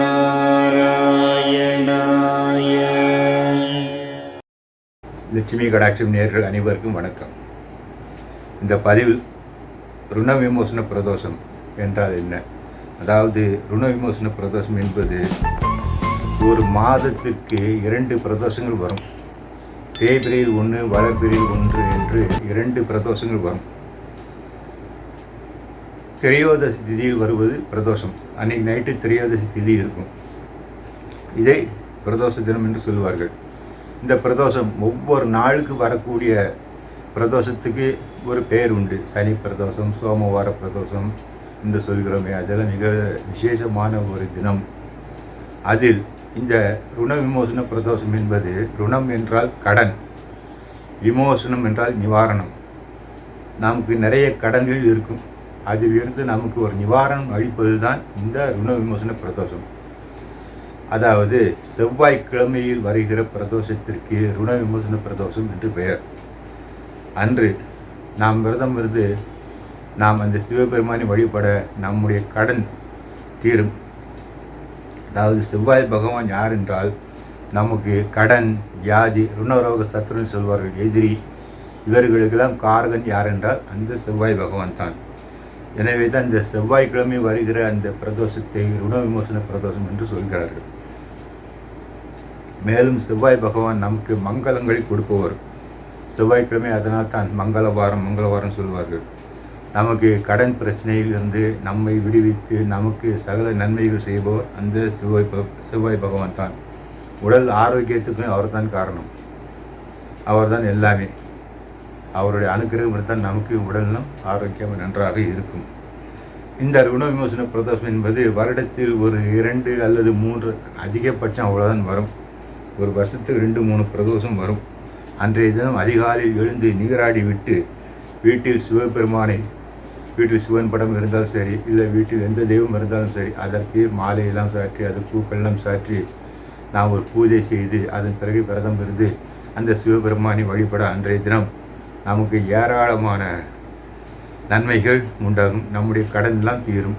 நாராயணாய லட்சுமி கடாட்சம் நேர்கள் அனைவருக்கும் வணக்கம். இந்த பதிவு ருண விமோசன பிரதோஷம் என்றால் என்ன? அதாவது ருண விமோசன பிரதோஷம் என்பது ஒரு மாதத்திற்கு இரண்டு பிரதோஷங்கள் வரும். தேய்பிரியில் ஒன்று வளர்பிரியில் ஒன்று என்று இரண்டு பிரதோஷங்கள் வரும். திரையோதசி திதியில் வருவது பிரதோஷம். அன்னைக்கு நைட்டு திரையோதசி திதி இருக்கும். இதை பிரதோஷ தினம் என்று சொல்லுவார்கள். இந்த பிரதோஷம் ஒவ்வொரு நாளுக்கு வரக்கூடிய பிரதோஷத்துக்கு ஒரு பெயர் உண்டு. சனி பிரதோஷம் சோமவார பிரதோஷம் என்று சொல்கிறோமே. அதெல்லாம் மிக விசேஷமான ஒரு தினம். அதில் இந்த ருண விமோசன பிரதோஷம் என்பது ருணம் என்றால் கடன் விமோசனம் என்றால் நிவாரணம். நமக்கு நிறைய கடன்கள் இருக்கும். அதிலிருந்து நமக்கு ஒரு நிவாரணம் அளிப்பது தான் இந்த ருண விமோசன பிரதோஷம். அதாவது செவ்வாய்க்கிழமையில் வருகிற பிரதோஷத்திற்கு ருண விமோசன பிரதோஷம் என்று பெயர். அன்று நாம் விரதம் இருந்து நாம் அந்த சிவபெருமானை வழிபட நம்முடைய கடன் தீரும். அதாவது செவ்வாய் பகவான் யார் என்றால் நமக்கு கடன் வியாதி ருணரோக சத்ருன்னு சொல்வார்கள் எதிரி. இவர்களுக்கெல்லாம் காரகன் யார் என்றால் அந்த செவ்வாய் பகவான் தான். எனவே தான் இந்த செவ்வாய்க்கிழமை வருகிற அந்த பிரதோஷத்தை ருண விமோசன பிரதோஷம் என்று சொல்கிறார்கள். மேலும் செவ்வாய் பகவான் நமக்கு மங்களங்களை கொடுப்பவர். செவ்வாய்க்கிழமை அதனால் தான் மங்களவாரம் மங்களவாரம் சொல்வார்கள். நமக்கு கடன் பிரச்சனையிலிருந்து நம்மை விடுவித்து நமக்கு சகல நன்மைகள் செய்பவர் அந்த செவ்வாய் செவ்வாய் பகவான் தான். உடல் ஆரோக்கியத்துக்கும் அவர்தான் காரணம். அவர்தான் எல்லாமே. அவருடைய அனுக்கிரகம் இருந்தால் நமக்கு உடல்நலம் ஆரோக்கியம் நன்றாக இருக்கும். இந்த ருண விமோசன பிரதோஷம் என்பது வருடத்தில் ஒரு இரண்டு அல்லது மூன்று அதிகபட்சம் அவ்வளோதான் வரும். ஒரு வருஷத்துக்கு ரெண்டு மூணு பிரதோஷம் வரும். அன்றைய தினம் அதிகாலையில் எழுந்து நீராடி விட்டு வீட்டில் சிவபெருமானை வீட்டில் சிவன் படம் இருந்தாலும் சரி இல்லை வீட்டில் எந்த தெய்வம் இருந்தாலும் சரி அதற்கு மாலையெல்லாம் சாற்றி அது பூக்கள்லாம் சாற்றி நாம் ஒரு பூஜை செய்து அதன் பிறகு விரதம் இருந்து அந்த சிவபெருமானை வழிபட அன்றைய தினம் நமக்கு ஏராளமான நன்மைகள் உண்டாகும். நம்முடைய கடன்லாம் தீரும்.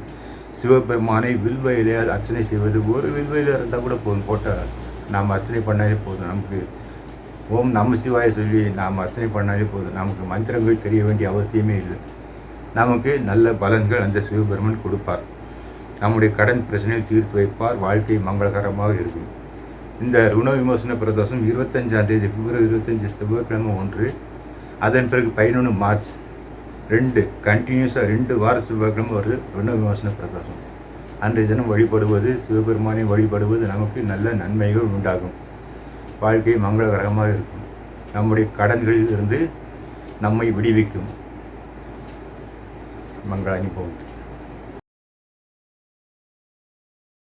சிவபெருமானை வில்வயிலே அர்ச்சனை செய்வது ஒரு வில்வயில இருந்தால் கூட போதும். போட்டால் நாம் அர்ச்சனை பண்ணாலே போதும். நமக்கு ஓம் நம சிவாய சொல்லி நாம் அர்ச்சனை பண்ணாலே போதும். நமக்கு மந்திரங்கள் தெரிய வேண்டிய அவசியமே இல்லை. நமக்கு நல்ல பலன்கள் அந்த சிவபெருமன் கொடுப்பார். நம்முடைய கடன் பிரச்சனையை தீர்த்து வைப்பார். வாழ்க்கை மங்களகரமாக இருக்கும். இந்த ருண விமோசன பிரதோஷம் இருபத்தஞ்சாம் தேதி பிப்ரவரி இருபத்தஞ்சி செவ்வாய்க்கிழமை ஒன்று. அதன் பிறகு பதினொன்று மார்ச் ரெண்டு கண்டினியூஸாக ரெண்டு வார செவ்வாய்க்கிழமை வருது ரெண்டு விமோசன பிரகாசம். அன்றைய தினம் வழிபடுவது சிவபெருமானை வழிபடுவது நமக்கு நல்ல நன்மைகள் உண்டாகும். வாழ்க்கை மங்களகரமாக இருக்கும். நம்முடைய கடன்களில் இருந்து நம்மை விடுவிக்கும். மங்கள போகுது